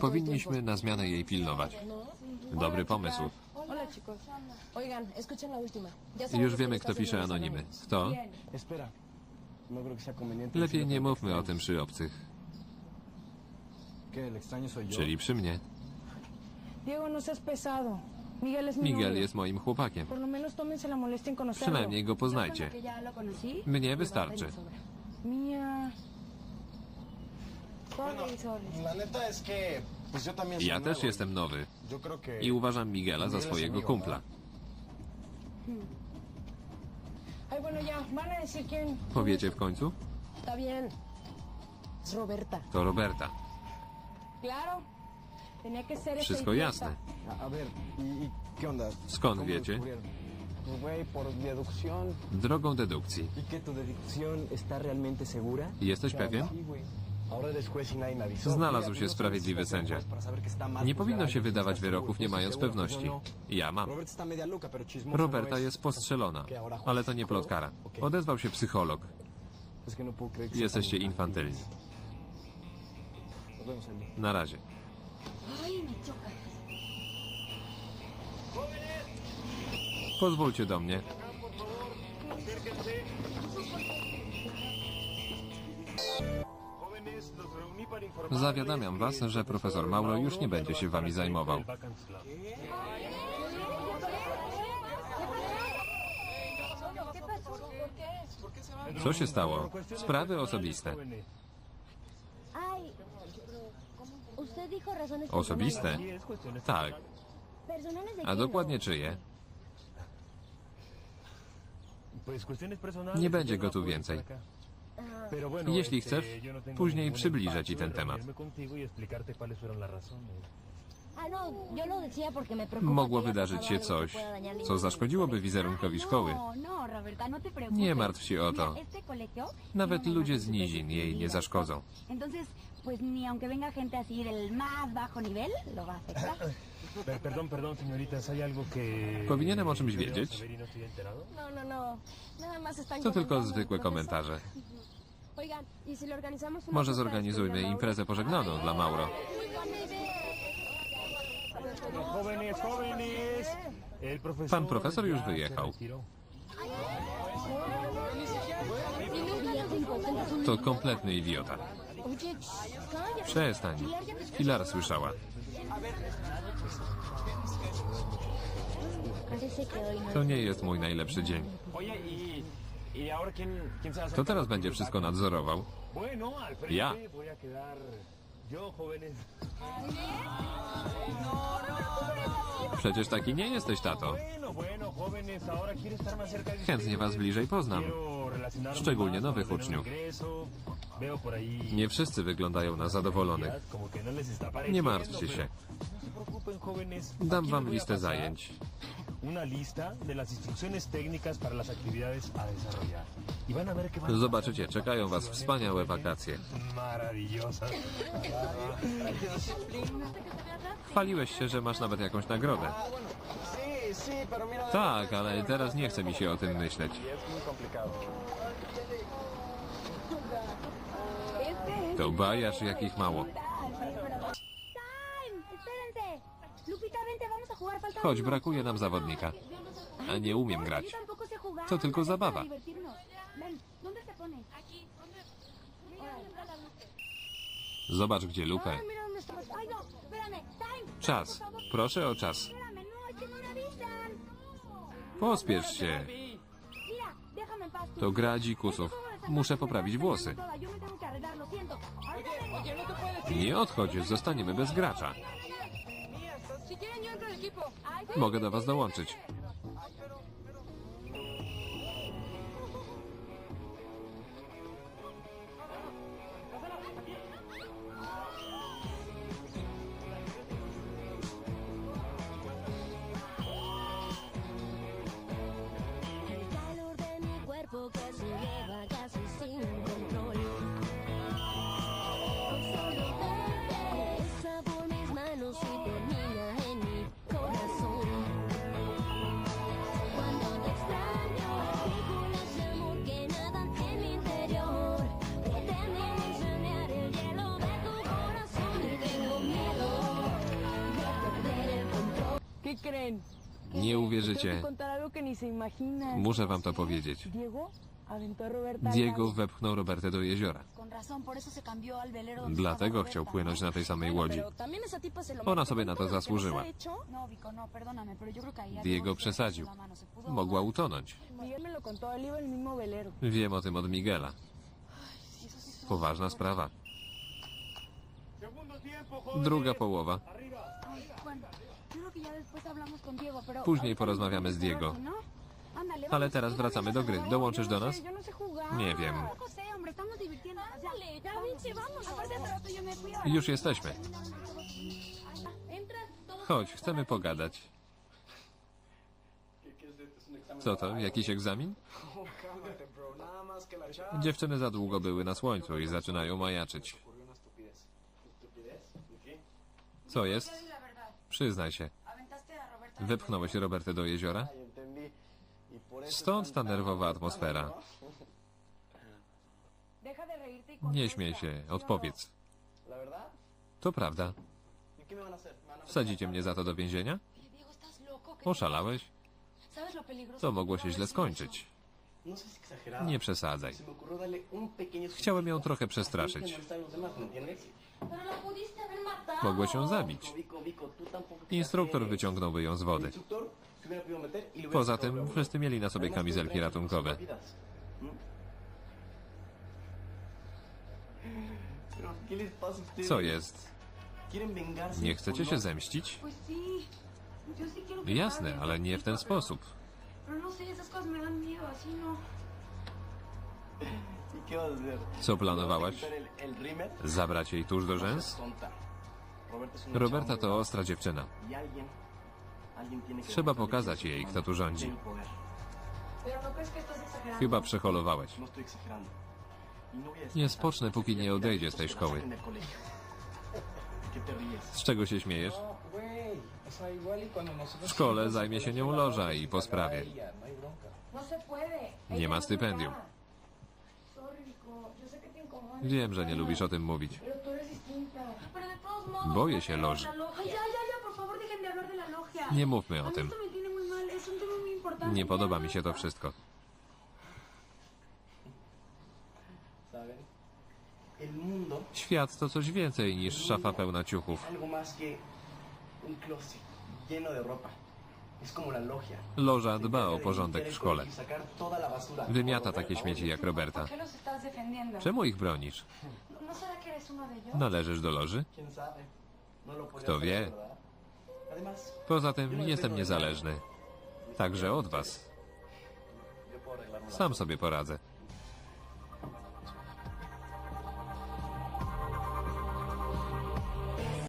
Powinniśmy tiempo. na zmianę jej pilnować. Dobry pomysł. Hola, chicos. Oigan, escuchen la última. Ya sabemos Już wiemy, kto pisze no anonimy. Kto? No. Lepiej nie mówmy o tym przy obcych. Czyli przy mnie. No. Miguel jest moim chłopakiem. Przynajmniej go poznajcie. Mnie wystarczy. Mía. Sorry, sorry. La neta es que. Pues yo también soy Ja też jestem nowy Yo creo que. i uważam Miguela za swojego kumpla. Ay, bueno, ya. Van a decir quién. Powiecie w końcu? Está bien. Es Roberta. To Roberta. Claro. Tenía que ser ese Wszystko idiota. jasne. A, a ver, ¿y, y qué onda? Skąd ¿Cómo wiecie? descubrieron? Pues, güey, por deducción. Drogą dedukcji. ¿Y que tu deducción está realmente segura? Jesteś pewien? Sí, güey. Znalazł się sprawiedliwy sędzia. Nie powinno się wydawać wyroków, nie mając pewności. no. Ja mam. Roberta es. jest postrzelona, ale to nie plotkara. Odezwał się psycholog. Jesteście infantylni. Na razie. Pozwólcie do mnie. Zawiadamiam was, że profesor Mauro już nie będzie się wami zajmował. Co się stało? Sprawy osobiste. Osobiste? Tak. A dokładnie czyje? Nie będzie go tu więcej. Jeśli chcesz, później przybliżę ci ten temat. Ah, no, Mogło wydarzyć się coś, co zaszkodziłoby wizerunkowi szkoły. No, no, no preocupes. Nie martw się o to. Nawet ludzie z nizin jej nie zaszkodzą. Pues ni aunque venga gente así del más bajo nivel, lo va a afectar. Perdón, perdón, señoritas, ¿hay algo que... Powinienem o czymś debiera wiedzieć? saber y no estoy enterado? No, no, no. Nada más están To tylko comentando, zwykłe ¿no? komentarze. Oigan, ¿y si le organizamos una Może fiesta zorganizujmy después de imprezę pożegnaną dla Mauro. Jóvenes, jóvenes. El profesor Pan profesor już ya se wyjechał. retiró. To kompletny idiota. Przestań. Pilar słyszała. To nie jest mój najlepszy dzień. Oye, ¿y, y ahora quién, quién se va a hacer To teraz będzie wszystko nadzorował. Ja. Przecież taki nie jesteś, tato. Chętnie was bliżej poznam. Szczególnie nowych uczniów. Nie wszyscy wyglądają na zadowolonych. no Nie martwcie się. No. Dam wam listę zajęć. Y Zobaczycie, czekają was wspaniałe wakacje. Chwaliłeś się, że masz nawet jakąś nagrodę. Mira. Tak, ale teraz nie chce mi się o tym myśleć. Y es muy complicado. To bajasz, jakich mało. Uno. brakuje nam zawodnika. A nie umiem grać. To tylko zabawa. Zobacz, gdzie lupę. Czas. Proszę o czas. Pospiesz się. To gra dzikusów. Muszę poprawić włosy. Nie odchodź, zostaniemy bez gracza. Mogę do was dołączyć. Nie Tengo uwierzycie. Muszę wam to powiedzieć. Diego wepchnął Robertę do jeziora. Dlatego chciał płynąć na tej samej łodzi. Ona sobie na to zasłużyła. ¿no? No, Diego przesadził. Mogła utonąć. Wiem o tym od Miguela. Poważna sprawa. Druga połowa. Ay, bueno, yo creo que ya después hablamos con Diego, pero... Później porozmawiamy z Diego. ¿no? Ale teraz wracamy do gry. Dołączysz do nas? No sé jugar. Nie wiem. Już jesteśmy. Chodź, chcemy pogadać. Co to, jakiś egzamin? Dziewczyny za długo były na słońcu i zaczynają majaczyć. Co jest? Przyznaj się. Wepchnąłeś Robertę do jeziora? Stąd ta nerwowa atmosfera. Nie śmiej się, odpowiedz. To prawda. ¿Y qué me van a hacer? ¿Me van a Wsadzicie mnie za to do więzienia? Diego, estás loco. ¿Qué Oszalałeś? To mogło się źle skończyć. No. Nie przesadzaj. Chciałem ją trochę przestraszyć. haber matado. Mogłeś ją zabić. Instruktor wyciągnąłby ją z wody. y Poza tym wszyscy mieli na sobie kamizelki ratunkowe. ¿Mm? Co jest? ¿Quieren vengarse Nie chcecie no? się zemścić? Jasne, ale nie w ten sposób. No sé, esas cosas me dan miedo, así no. ¿Y qué vas a hacer? Co planowałaś? Zabrać jej tuż do No rzęs? Roberta to ostra dziewczyna. y Trzeba pokazać jej, kto tu rządzi. no. Chyba przeholowałeś. No. Y Nie spocznę, póki nie odejdzie z tej szkoły. Z czego się śmiejesz? W szkole zajmie się nią loża i po sprawie. Nie ma stypendium. Wiem, że nie lubisz o tym mówić. Boję się loży. Nie mówmy o tym. Nie podoba mi się to wszystko. Świat to coś więcej niż szafa pełna ciuchów. Un closet lleno de ropa. Loża dba o porządek w szkole. Wymiata takie śmieci jak Roberta. Czemu ich bronisz? ¿No ellos? Należysz do loży? No Kto wie? Poza tym jestem niezależny. Także od was. Sam sobie poradzę.